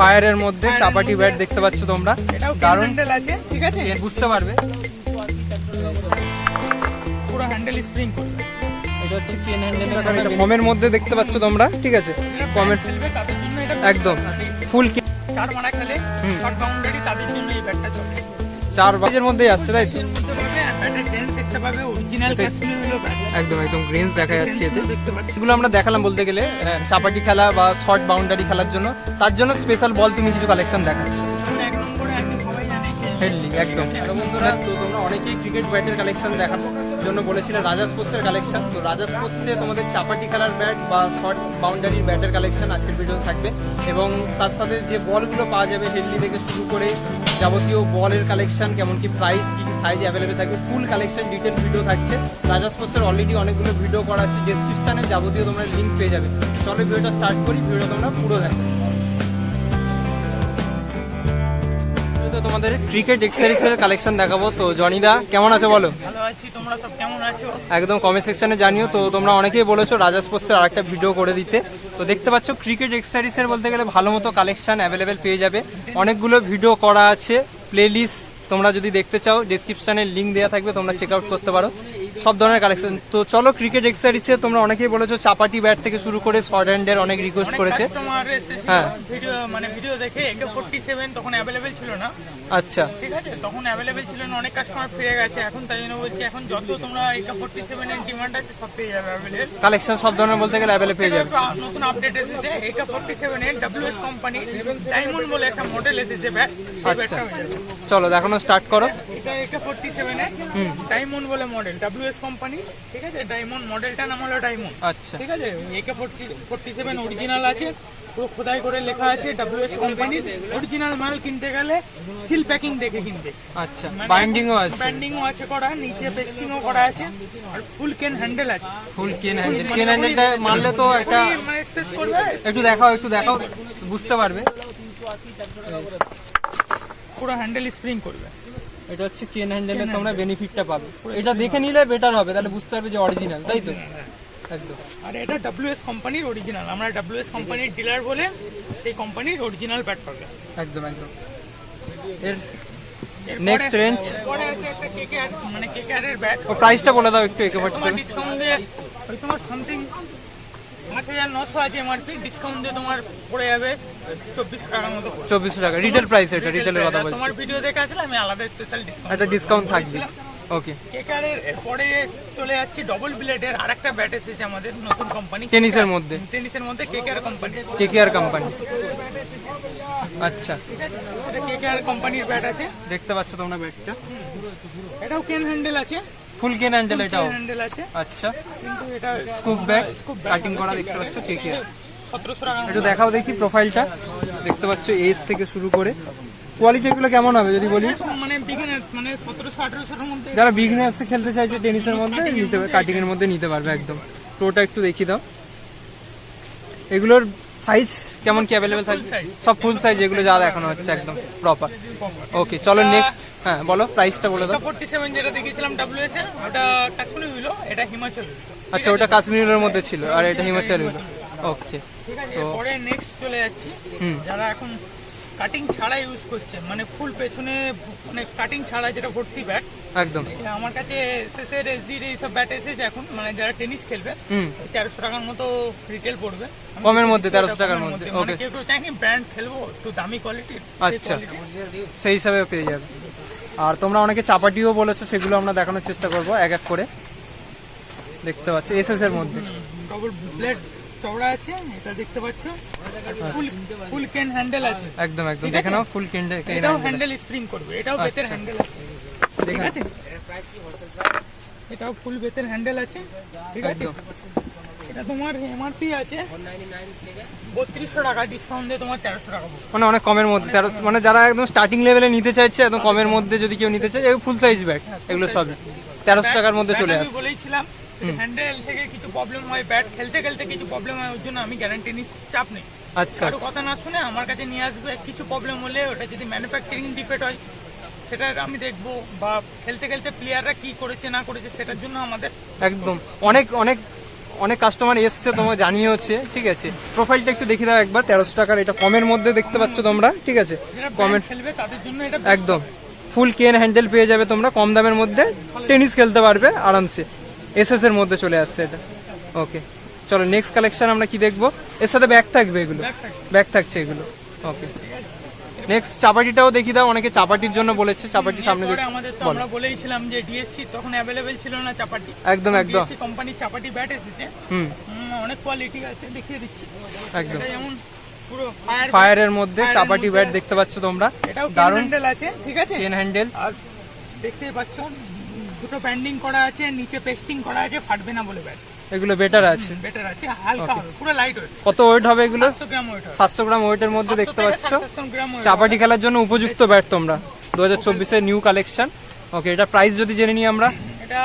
ফায়ারের মধ্যে চাপাটি ব্যাট দেখতে পাচ্ছ তোমরা। হ্যান্ডেল আছে ঠিক আছে? বুঝতে পারবে। পুরো হ্যান্ডেল স্প্রিং করবে। এটা হচ্ছে কেন হ্যান্ডেল কমের মধ্যে দেখতে পাচ্ছ তোমরা ঠিক আছে? কমের একদম। ফুল চার মারা খেলে হুম। শর্ট বাউন্ডারি তাদের জন্য এই ব্যাটটা চলে। চার বাজের মধ্যেই আসছে তাই তো? ব্যাটের পাবে অরিজিনাল এটাই। কাশ্মীর একদম একদম গ্রেন্স দেখা যাচ্ছে এতে। এগুলো আমরা দেখালাম বলতে গেলে আহ, চাপাটি খেলা বা শর্ট বাউন্ডারি খেলার জন্য। তার জন্য স্পেশাল বল তুমি কিছু কালেকশন দেখাচ্ছ। একদম। তো তোমরা অনেকেই ক্রিকেট ব্যাটের কালেকশন দেখানোর জন্য বলেছিলেন রাজা স্পোর্টসের কালেকশন তো রাজা স্পোর্টসে তোমাদের চাপাটি খেলার ব্যাট বা শর্ট বাউন্ডারির ব্যাটের কালেকশন আজকের ভিডিও থাকবে। এবং তার সাথে যে বলগুলো পাওয়া যাবে হেডলি থেকে শুরু করে যাবতীয় বলের কালেকশন কেমন কি প্রাইস কি কি সাইজ অ্যাভেলেবেল থাকবে ফুল কালেকশন ডিটেল ভিডিও থাকছে। রাজা স্পোর্টসের অলরেডি অনেকগুলো ভিডিও করা আছে ডেসক্রিপশনে যাবতীয় তোমরা লিঙ্ক পেয়ে যাবে। চলো ভিডিওটা স্টার্ট করি ভিডিও তোমরা পুরো দেখো। তোমাদের ক্রিকেট এক্সারিসের কালেকশন দেখাবো। তো জনিদা কেমন আছো বলো? ভালো আছি তোমরা সব কেমন আছো? একদম কমেন্ট সেকশনে জানিও। তো তোমরা অনেকেই বলেছ রাজা স্পোর্টসের আরেকটা ভিডিও করে দিতে। তো দেখতে পাচ্ছ ক্রিকেট এক্সারিসের বলতে গেলে ভালো মতো কালেকশন অ্যাভেলেবেল পেয়ে যাবে। অনেকগুলো ভিডিও করা আছে প্লেলিস্ট তোমরা যদি দেখতে চাও ডিসক্রিপশানে লিঙ্ক দেওয়া থাকবে তোমরা চেক আউট করতে পারো। সব ধরনের কালেকশন তো চলো ক্রিকেট এক্সারিসে তোমরা অনেকেই বলেছ চাপাটি ব্যাট থেকে শুরু করে শর্ট হ্যান্ডের অনেক রিকোয়েস্ট করেছে। কাস্টমার এসেছিল হ্যাঁ। ভিডিও মানে ভিডিও দেখে একে ফোর্টি সেভেন তখন অ্যাভেলেবেল ছিল না। আচ্ছা। ঠিক আছে? তখন অ্যাভেলেবেল ছিল না অনেক কাস্টমার ফিরে গেছে। এখন তাই জন্য বলছি এখন যত তোমরা একে ফোর্টি সেভেন এর ডিমান্ড আছে সব পেয়ে যাবে অ্যাভেলেবেল কালেকশন সব ধরনের বলতে গেলে অ্যাভেলেবল পেয়ে যাবে। নতুন আপডেট এসেছে একে ফোর্টি সেভেন এর ডাব্লিউএস কোম্পানি ডায়মন্ড বলে একটা মডেল এসেছে ব্যাট আচ্ছা। চলো দেখানো স্টার্ট করো। এটা একে ফোর্টি সেভেন এর ডায়মন্ড বলে মডেল ডাব্লিউএস কোম্পানি ঠিক আছে? ডায়মন্ড মডেলটার নাম হলো ডায়মন্ড আচ্ছা। ঠিক আছে? একে ফোর্টি ফোর্টি সেভেন অরিজিনাল আছে পুরো খোদাই করে লেখা আছে ডাব্লিউএস কোম্পানির অরিজিনাল মাল কিনতে গেলে সিল প্যাকিং দেখে কিনতে আচ্ছা বাইন্ডিংও আছে। করা নিচে পেস্টিংও করা আছে আর ফুল কেন হ্যান্ডেল আছে। ফুল কেন হ্যান্ডেল কেন হ্যান্ডেলটা মারলে তো একটা মানে স্পেস করবে? একটু দেখাও একটু দেখাও বুঝতে পারবে। পুরো হ্যান্ডেল স্প্রিং করবে। এটা হচ্ছে কেন হ্যান্ডেলের তোমরা বেনিফিটটা পাবে। এটা দেখে নিলে বেটার হবে তাহলে বুঝতে পারবে যে অরিজিনাল তাই তো? একদম। আর এটা ডাব্লিউএস কোম্পানির অরিজিনাল আমরা ডাব্লিউএস কোম্পানির ডিলার বলে সেই কোম্পানির অরিজিনাল প্যাড পাবে। একদম একদম। এর? আছে একটা কেকেআর মানে কেকেআর এর ব্যাট ও প্রাইসটা বলে দাও একটু একে ডিসকাউন্ট দিয়ে তোমার সামথিং পাঁচ হাজার নশো আছে এমআরপি ডিসকাউন্ট দিয়ে তোমার পড়ে যাবে চব্বিশ টাকার মতো চব্বিশশো টাকা রিটেল প্রাইস এটা রিটেলের কথা বলছি। তোমার ভিডিও দেখে আসলে আমি আলাদা স্পেশাল ডিসকাউন্ট একটা ডিসকাউন্ট থাকবে। ওকে কেকারের পরে চলে যাচ্ছি ডবল ব্লেডের আর একটা ব্যাট এসেছে আমাদের নতুন কোম্পানি টেনিসের মধ্যে। টেনিসের মধ্যে কেকার কোম্পানি কে কেয়ার কোম্পানি আচ্ছা এটা কেকার কোম্পানির ব্যাট আছে। দেখতে পাচ্ছ তোমরা ব্যাটটা এটাও কেন হ্যান্ডেল আছে। ফুল কেন হ্যান্ডেল এটাও হ্যান্ডেল আছে? আচ্ছা। কিন্তু এটা স্কুপ ব্যাট কাটিং করা দেখতে পাচ্ছ? কে টাকা। একটু দেখাও দেখি প্রোফাইলটা দেখতে পাচ্ছ এজ থেকে শুরু করে। কোয়ালিটি এগুলো কেমন হবে যদি বলি? মানে বিগিনার্স মানে মধ্যে যারা বিগনার্স খেলতে চাইছে টেনিসের মধ্যে নিতে কাটিং এর মধ্যে নিতে পারবে একদম। টোটা একটু দেখিয়ে দাও। এগুলোর সাইজ কেমন কি অ্যাভেলেবেল থাকবে। সব ফুল সাইজ এগুলো যা দেখানো হচ্ছে একদম প্রপার ওকে চলো নেক্সট হ্যাঁ বলো প্রাইসটা বলে দাও। ফোর্টি সেভেন যেটা দেখিয়েছিলাম ডাব্লিউএস এর ওটা কাশ্মীর হইল এটা হিমাচল আচ্ছা ওটা কাশ্মীরের মধ্যে ছিল আর এটা হিমাচল হলো ওকে তো- পরে নেক্সট চলে যাচ্ছি। যারা এখন কাটিং ছাড়া ইউজ করছে মানে ফুল পেছনে মানে কাটিং ছাড়া যেটা ভর্তি ব্যাট একদম। আমার কাছে এসএস এর এসজির এইসব ব্যাট এসেছে এখন মানে যারা টেনিস খেলবে তেরোশো টাকার মতো রিটেল পড়বে। কমের মধ্যে, 1300 টাকার মধ্যে, মানে okay. কেউ কেউ চাই কি ব্র্যান্ড খেলব একটু দামি কোয়ালিটির আচ্ছা। সেই হিসাবে পেয়ে যাবে। আর তোমরা অনেকে চাপাটিও বলেছ সেগুলো আমরা দেখানোর চেষ্টা করব এক এক করে। দেখতে পাচ্ছ এসএস এর মধ্যে। ডবল ব্লেড চওড়া আছে এটা দেখতে পাচ্ছ। ফুল ফুল কেন হ্যান্ডেল আছে। একদম একদম। দেখে? নাও ফুল এটাও হ্যান্ডেল স্প্রিং করবে এটাও বেতের আচ্ছা। হ্যান্ডেল আছে। ঠিক আছে? এটাও ফুল বেতের হ্যান্ডেল আছে। ঠিক আছে? এটা তোমার এমআরপি আছে। বত্রিশশো টাকা ডিসকাউন্ট দিয়ে তোমার তেরোশো টাকা মানে অনেক কমের মধ্যে তেরো মানে যারা একদম স্টার্টিং লেভেলে নিতে চাইছে একদম কমের মধ্যে যদি কেউ নিতে চায় ফুল সাইজ ব্যাগ এগুলো সবই তেরোশো টাকার মধ্যে চলে আমি বলেইছিলাম হ্যান্ডেল থেকে কিছু প্রবলেম হয় ব্যাট খেলতে খেলতে কিছু প্রবলেম হয় ওর জন্য আমি গ্যারান্টি নিই চাপ নেই। আচ্ছা। কথা না শুনে আমার কাছে নিয়ে আসবে কিছু প্রবলেম হলে ওটা যদি ম্যানুফ্যাকচারিং ডিফেক্ট হয় সেটা আমি দেখব বা খেলতে খেলতে প্লেয়াররা কি করেছে না করেছে সেটার জন্য আমাদের একদম। অনেক অনেক অনেক কাস্টমার এসছে তোমাকে জানিয়েওছে ঠিক আছে? প্রোফাইলটা একটু দেখে দাও একবার তেরোশো টাকার এটা কমের মধ্যে দেখতে পাচ্ছ তোমরা ঠিক আছে? কমের খেলবে তাদের জন্য এটা একদম। ফুল কেন হ্যান্ডেল পেয়ে যাবে তোমরা কম দামের মধ্যে। টেনিস খেলতে পারবে আরামসে। এসএস এর মধ্যে চলে আসছে এটা। ওকে চলো নেক্সট কালেকশন আমরা কি দেখব? এর সাথে ব্যাগ থাকবে এগুলো। ব্যাগ থাকছে। এগুলো। ওকে নেক্সট চাপাটিটাও দেখি দাও অনেকে চাপাটির জন্য বলেছে চাপাটি সামনে আমাদের তো আমরা বলেইছিলাম যে ডিএসসি তখন অ্যাভেলেবেল ছিল না চাপাটি। একদম একদম। ডিএসসি কোম্পানির চাপাটি ব্যাট এসেছে। হুম। অনেক কোয়ালিটি আছে দেখিয়ে দিচ্ছি। একদম। যেমন পুরো ফায়ার ফায়ারের মধ্যে চাপাটি ব্যাট দেখতে পাচ্ছ তোমরা। এটাও দারুণ। হ্যান্ডেল আছে ঠিক আছে? চেন হ্যান্ডেল আর দেখতেই পাচ্ছ দুটো ব্যান্ডিং করা আছে নিচে পেস্টিং করা আছে ফাটবে না বলে ব্যাট এগুলো বেটার আছে। বেটার আছে হালকা হবে পুরো লাইট ওয়েট কত ওয়েট হবে এগুলো? সাতশো গ্রাম ওয়েট হবে। সাতশো গ্রাম ওয়েটের মধ্যে দেখতে পাচ্ছ? চাপাটি খেলার জন্য উপযুক্ত ব্যাট তোমরা। দু হাজার চব্বিশের নিউ কালেকশন ওকে এটা প্রাইস যদি জেনে নিই আমরা। এটা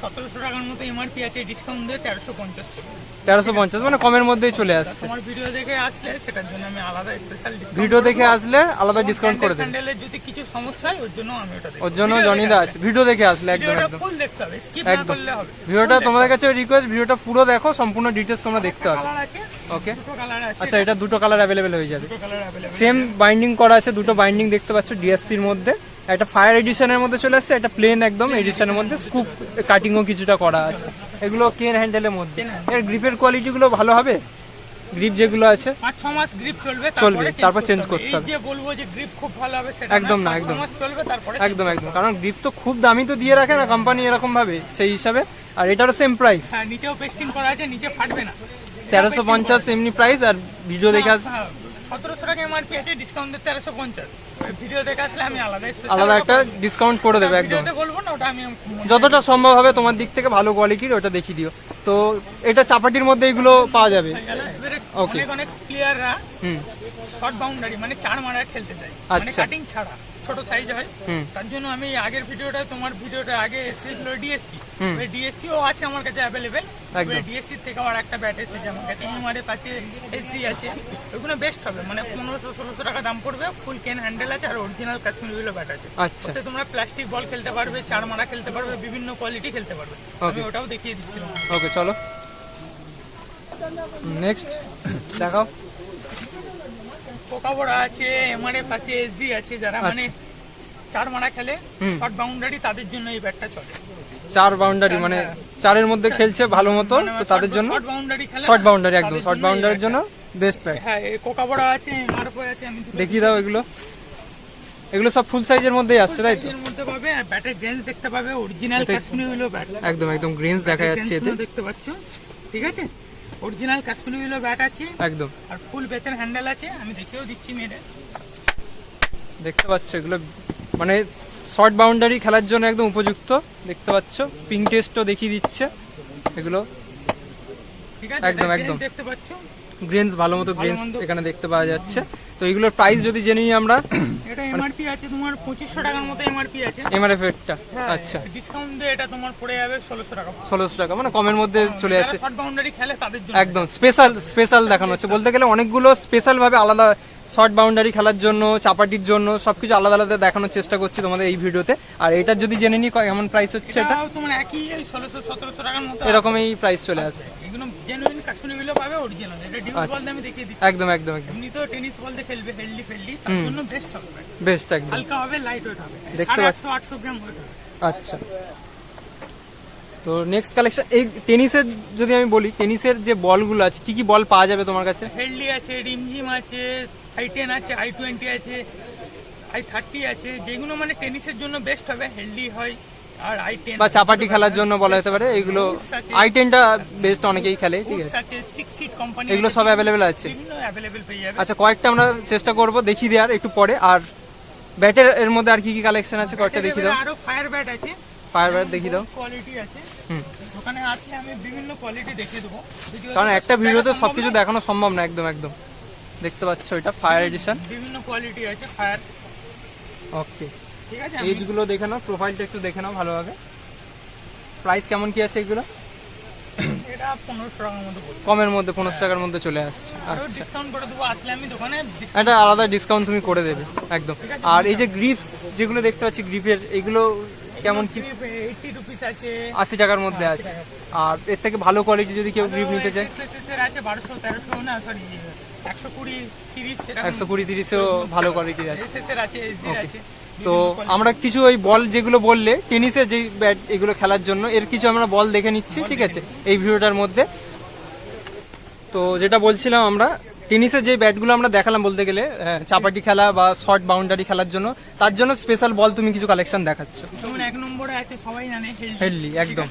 সতেরোশো টাকার মতো এমআরপি আছে ডিসকাউন্ট দিয়ে তেরোশো পঞ্চাশ তেরোশো পঞ্চাশ মানে কমের মধ্যেই চলে আসছে। তোমার ভিডিও দেখে আসলে সেটার জন্য আমি আলাদা স্পেশাল ডিসকাউন্ট ভিডিও দেখে আসলে আলাদা ডিসকাউন্ট করে দেবে। যদি কিছু সমস্যা হয় ওর জন্য আমি ওটা ওর জন্য জনিদা আছে। ভিডিও দেখে আসলে একদম ভিডিওটা একদম। ফুল দেখতে হবে স্কিপ না করলে হবে। ভিডিওটা তোমাদের কাছে রিকোয়েস্ট ভিডিওটা পুরো দেখো সম্পূর্ণ ডিটেলস তোমরা দেখতে হবে। ওকে আচ্ছা এটা দুটো কালার অ্যাভেলেবেল হয়ে যাবে। সেম বাইন্ডিং করা আছে দুটো বাইন্ডিং দেখতে পাচ্ছ ডিএসসির মধ্যে। একটা ফায়ার এডিশনের মধ্যে চলে আসছে একটা প্লেন একদম এডিশনের মধ্যে স্কুপ কাটিংও কিছুটা করা আছে। এগুলো কেন হ্যান্ডেলের মধ্যে। এর গ্রিপের কোয়ালিটি গুলো ভালো হবে? গ্রিপ যেগুলো আছে পাঁচ ছ মাস গ্রিপ চলবে চলবে, তারপর চেঞ্জ করতে হবে। যে বলব যে গ্রিপ খুব ভালো হবে সেটা একদম না, একদম। চলবে তারপরে একদম একদম। কারণ গ্রিপ তো খুব দামি তো দিয়ে রাখে না কোম্পানি এরকম ভাবে সেই হিসাবে। আর এটারও সেম প্রাইস হ্যাঁ নিচেও পেস্টিং করা আছে নিচে ফাটবে না। তেরোশো পঞ্চাশ এমনি প্রাইস আর ভিডিও দেখে আস হ্যাঁ, সতেরোশো টাকা এমআরপি আছে ডিসকাউন্ট তেরোশো পঞ্চাশ। ভিডিও দেখে আসলে আমি আলাদা আলাদা একটা ডিসকাউন্ট করে দেবে একদম। বলব না ওটা আমি যতটা সম্ভব হবে তোমার দিক থেকে ভালো কোয়ালিটির ওটা দেখিয়ে দিও। তো এটা চাপাটির মধ্যে এগুলো পাওয়া যাবে. অনেক প্লেয়াররা হুম। শর্ট বাউন্ডারি মানে চার মারা খেলতে চায়। মানে আচ্ছা। কাটিং ছাড়া ছোট সাইজ হয়। তার জন্য আমি আগের ভিডিওটা তোমার ভিডিওটা আগে এসেছিল ডিএসসি। ডিএসসি ও আছে আমার কাছে অ্যাভেলেবেল একদম। ডিএসসি থেকে আবার একটা ব্যাট এসেছে আমার কাছে এমআরএফ আছে এসডি আছে। ওগুলো বেস্ট হবে মানে পনেরোশো ষোলোশো টাকা দাম পড়বে ফুল কেন হ্যান্ডেল আছে আর অরিজিনাল কাশ্মীর উইলো ব্যাট আছে। আচ্ছা। তোমরা প্লাস্টিক বল খেলতে পারবে চার মারা খেলতে পারবে বিভিন্ন কোয়ালিটি খেলতে পারবে। আমি ওটাও দেখিয়ে দিচ্ছিলাম ওকে চলো। নেক্সট দেখাও। কোকাবোড়া আছে এমআরএফ আছে এসডি আছে যারা মানে চার মারা খেলে আচ্ছা। শর্ট বাউন্ডারি তাদের জন্য এই ব্যাটটা চলে। চার বাউন্ডারি মানে চারের মধ্যে খেলছে ভালো মতো তো তাদের জন্য শর্ট বাউন্ডারি একদম শর্ট বাউন্ডারির জন্য বেস্ট প্যাক হ্যাঁ এই কোকাবোড়া আছে এমআরএফ আছে আমি দেখিয়ে দাও এগুলো। এগুলো সব ফুল সাইজের মধ্যেই আসছে তাই তো? মধ্যে পাবে আর ব্যাটের গ্রেন্স দেখতে পাবে অরিজিনাল কাশ্মীরি উইলো ব্যাট একদম একদম গ্রেন্স দেখা যাচ্ছে এতে। দেখতে পাচ্ছ ঠিক আছে? অরিজিনাল কাশ্মীরি উইলো ব্যাট আছে একদম। আর ফুল বেতের হ্যান্ডেল আছে আমি দেখিয়েও দিচ্ছি মেরে দেখতে পাচ্ছ এগুলো মানে শর্ট বাউন্ডারি খেলার জন্য একদম উপযুক্ত। দেখতে পাচ্ছ পিং টেস্টও দেখিয়ে দিচ্ছে। এগুলো একদম, একদম। গ্রেন্স ভালো মতো গ্রেন্স এখানে দেখতে পাওয়া যাচ্ছে। তো এগুলোর প্রাইস যদি জেনে নিই আমরা এটা এমআরপি আছে তোমার পঁচিশশো টাকার মতো এমআরপি আছে। এমআরএফ এরটা আচ্ছা। ডিসকাউন্ট দিয়ে এটা তোমার পড়ে যাবে ষোলোশো টাকা। ষোলোশো টাকা মানে কমের মধ্যে চলে যাচ্ছে শর্ট বাউন্ডারি খেলে তাদের জন্য। একদম স্পেশাল স্পেশাল দেখানো হচ্ছে। বলতে গেলে অনেকগুলো স্পেশাল ভাবে আলাদা শর্ট বাউন্ডারি খেলার জন্য চাপাটির জন্য সবকিছু আলাদা আলাদা দেখানোর চেষ্টা করছি তোমাদের এই ভিডিওতে। আর এটার যদি জেনে নিই কেমন প্রাইস হচ্ছে এটা? তোমার একই ষোলোশো সতেরোশো টাকার মতো এরকমই প্রাইস চলে আসে। এগুলো জেনুইন কাশ্মীরি গুলো পাবে অরিজিনাল এটা ডিউল আচ্ছা। বল আমি দেখিয়ে দিচ্ছি। একদম একদম একদম। এমনি তো টেনিস বল দিয়ে খেলবে হেলদি ফেলদি তার জন্য বেস্ট হবে। বেস্ট একদম। হালকা হবে লাইট ওয়েট হবে। দেখতে পাচ্ছি। আটশো আটশো গ্রাম হবে আচ্ছা। তো নেক্সট কালেকশন এই টেনিসের যদি আমি বলি টেনিসের যে বলগুলো আছে কি কি বল পাওয়া যাবে তোমার কাছে? হেলদি আছে রিমঝিম আছে আই টেন আছে আই টোয়েন্টি আছে আই থার্টি আছে যেগুলো মানে টেনিসের জন্য বেস্ট হবে হেলদি হয় আর আই টেন বা চাপাটি খেলার জন্য বলা যেতে পারে এগুলো আই টেনটা বেস্ট অনেকেই খেলে ঠিক আছে। কোম্পানি এগুলো সব অ্যাভেলেবেল আছে। আচ্ছা কয়েকটা আমরা চেষ্টা করব দেখিয়ে দেওয়ার একটু পরে আর ব্যাটের এর মধ্যে আর কি কি কালেকশন আছে কয়েকটা দেখিয়ে দাও। আরও ফায়ার ব্যাট আছে। ফায়ার ব্যাট দেখিয়ে দাও। কোয়ালিটি আছে। হুম। দোকানে আসলে আমি বিভিন্ন কোয়ালিটি দেখিয়ে দেবো। কারণ একটা ভিডিওতে সবকিছু। দেখানো সম্ভব না একদম একদম। দেখতে পাচ্ছ এটা ফায়ার এডিশন বিভিন্ন কোয়ালিটি আছে ফায়ার ওকে ঠিক আছে এজগুলো দেখে নাও প্রোফাইলটা একটু দেখে নাও ভালোভাবে। প্রাইস কেমন কি আছে এগুলো? এটা পনেরোশো টাকার বলব কমের মধ্যে পনেরোশো টাকার মধ্যে চলে আসছে। আরও আচ্ছা। ডিসকাউন্ট করে দেবো আসলে আমি দোকানে একটা আলাদা ডিসকাউন্ট তুমি করে দেবে একদম। আর এই যে গ্রিপস যেগুলো দেখতে পাচ্ছি গ্রিপের এগুলো কেমন কি? এইটটি রুপিস আছে। আশি টাকার মধ্যে আছে। আর এর থেকে ভালো কোয়ালিটি যদি কেউ গ্রিপ নিতে চায়? আছে বারোশো তেরোশো না সরি একশো কুড়ি তিরিশ একশো কুড়ি তিরিশেও ভালো কোয়ালিটির. আছে। তো আমরা কিছু ওই বল যেগুলো বললে টেনিসে যে ব্যাট এগুলো খেলার জন্য এর কিছু আমরা বল দেখে নিচ্ছি ঠিক আছে? এই ভিডিওটার মধ্যে। তো যেটা বলছিলাম আমরা টেনিসের যে ব্যাটগুলো আমরা দেখালাম বলতে গেলে চাপাটি খেলা বা শর্ট বাউন্ডারি খেলার জন্য তার জন্য স্পেশাল বল তুমি কিছু কালেকশন দেখাচ্ছ। যেমন এক নম্বরে আছে সবাই জানে হেডলি একদম।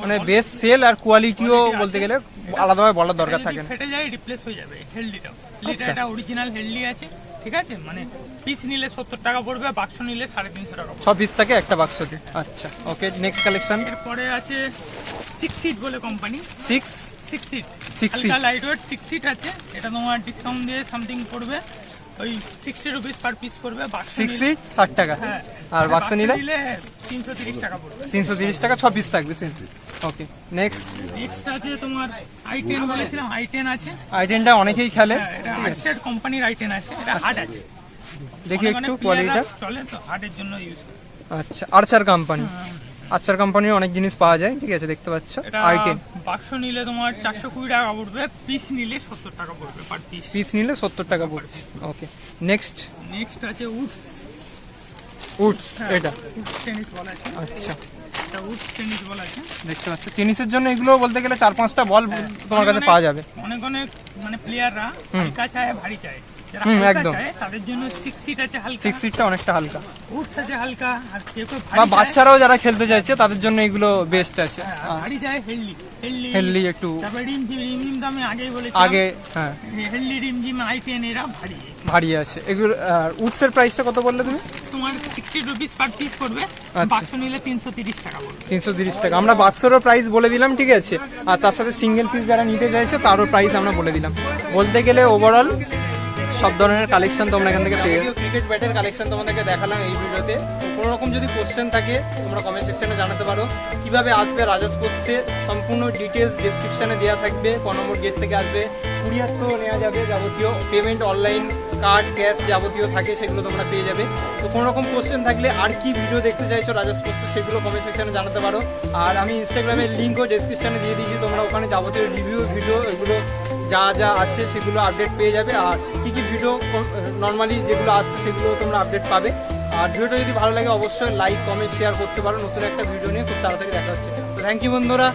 মানে। বেস্ট সেল আর কোয়ালিটিও বলতে গেলে আলাদাভাবে বলার দরকার থাকে না। ফেটে যায় রিপ্লেস হয়ে যাবে আচ্ছা। এটা অরিজিনাল হেলদি আছে ঠিক আছে? মানে পিস নিলে সত্তর টাকা পড়বে বাক্স নিলে সাড়ে তিনশো টাকা ছ পিস থাকে একটা বাক্সতে আচ্ছা ওকে নেক্সট কালেকশন এরপরে আছে সিক্স সিট বলে কোম্পানি সিক্স সিক্স সিট হালকা লাইট ওয়েট সিক্স সিট আছে। এটা তোমার ডিসকাউন্ট দিয়ে সামথিং পড়বে। ওই সিক্সটি রুপিস পার পিস পড়বে সিক্স সিট ষাট টাকা। হ্যাঁ। আর বাক্স নিলে? তিনশো তিরিশ টাকা পড়বে। তিনশো তিরিশ টাকা ছ পিস থাকবে ওকে নেক্সট নেক্সট আছে তোমার আই টেন বলেছিলাম আই টেন আছে। আইটেনটা অনেকেই খেলে। হ্যাঁ, এটা কোম্পানির আই টেন আছে। এটা হার্ড আছে। দেখি একটু কোয়ালিটিটা চলে তো হার্ডের জন্য ইউজ আচ্ছা আর্চার কোম্পানি আর্চার কোম্পানির অনেক জিনিস পাওয়া যায় ঠিক আছে দেখতে পাচ্ছ। আইটেম বাক্স নিলে তোমার চারশো কুড়ি টাকা পড়বে পিস নিলে সত্তর টাকা পড়বে পার পিস পিস নিলে সত্তর টাকা পড়ছে ওকে নেক্সট নেক্সট আছে উডস উডস এটা। উডস টেনিস বল আছে। আচ্ছা। এটা উডস টেনিস বল আছে। দেখতে পাচ্ছ টেনিসের জন্য এগুলো বলতে গেলে চার পাঁচটা বল তোমার কাছে পাওয়া যাবে। অনেক অনেক মানে প্লেয়াররা হালকা চায় ভারী চায়। হুম, একদম। তাদের জন্য সিক্স সিট আছে হালকা। সিক্স সিটটা অনেকটা হালকা। উডস আছে হালকা আর কেউ কেউ বা বাচ্চারাও যারা খেলতে চাইছে তাদের জন্য এগুলো বেস্ট আছে। ভারী চায় হেলদি হেলদি হেলদি একটু তারপরে রিম জিম রিম জিম তো আগেই বলেছি আগে হ্যাঁ। হেলদি রিম জিম আই এরা ভারী। ভারী আছে। এগুলো উডসের প্রাইসটা কত বললে তুমি? তোমার সিক্সটি রুপিস পার পিস পড়বে। বাক্স নিলে তিনশো তিরিশ টাকা তিনশো তিরিশ টাকা। আমরা বাক্সেরও প্রাইস বলে দিলাম ঠিক আছে? আর তার সাথে সিঙ্গেল পিস যারা নিতে চাইছে তারও প্রাইস আমরা বলে দিলাম। বলতে গেলে ওভারঅল সব ধরনের কালেকশন তোমরা এখান থেকে পেয়ে ক্রিকেট ব্যাটের কালেকশন তোমাদেরকে দেখালাম এই ভিডিওতে। কোনো রকম যদি কোশ্চেন থাকে, তোমরা কমেন্ট সেকশনে জানাতে পারো। কীভাবে আসবে রাজা স্পোর্টসে সম্পূর্ণ ডিটেলস ডেসক্রিপশনে দেওয়া থাকবে। ক নম্বর গেট থেকে আসবে। কুরিয়ার তো নেওয়া যাবে যাবতীয়। পেমেন্ট অনলাইন কার্ড ক্যাশ যাবতীয় থাকে, সেগুলো তোমরা পেয়ে যাবে। তো কোনো রকম কোশ্চেন থাকলে আর কি ভিডিও দেখতে চাইছো রাজা স্পোর্টসে সেগুলো কমেন্ট সেকশনে জানাতে পারো। আর আমি ইনস্টাগ্রামের লিঙ্কও ডেসক্রিপশনে দিয়ে দিয়েছি, তোমরা ওখানে যাবতীয় রিভিউ ভিডিও এগুলো যা যা আছে সেগুলো আপডেট পেয়ে যাবে। আর কী কী ভিডিও নর্মালি যেগুলো আছে সেগুলো তোমরা আপডেট পাবে। আর ভিডিওটা যদি ভালো লাগে, অবশ্যই লাইক কমেন্ট শেয়ার করতে পারো। নতুন একটা ভিডিও নিয়ে খুব তাড়াতাড়ি দেখা হচ্ছে। তো থ্যাংক ইউ বন্ধুরা।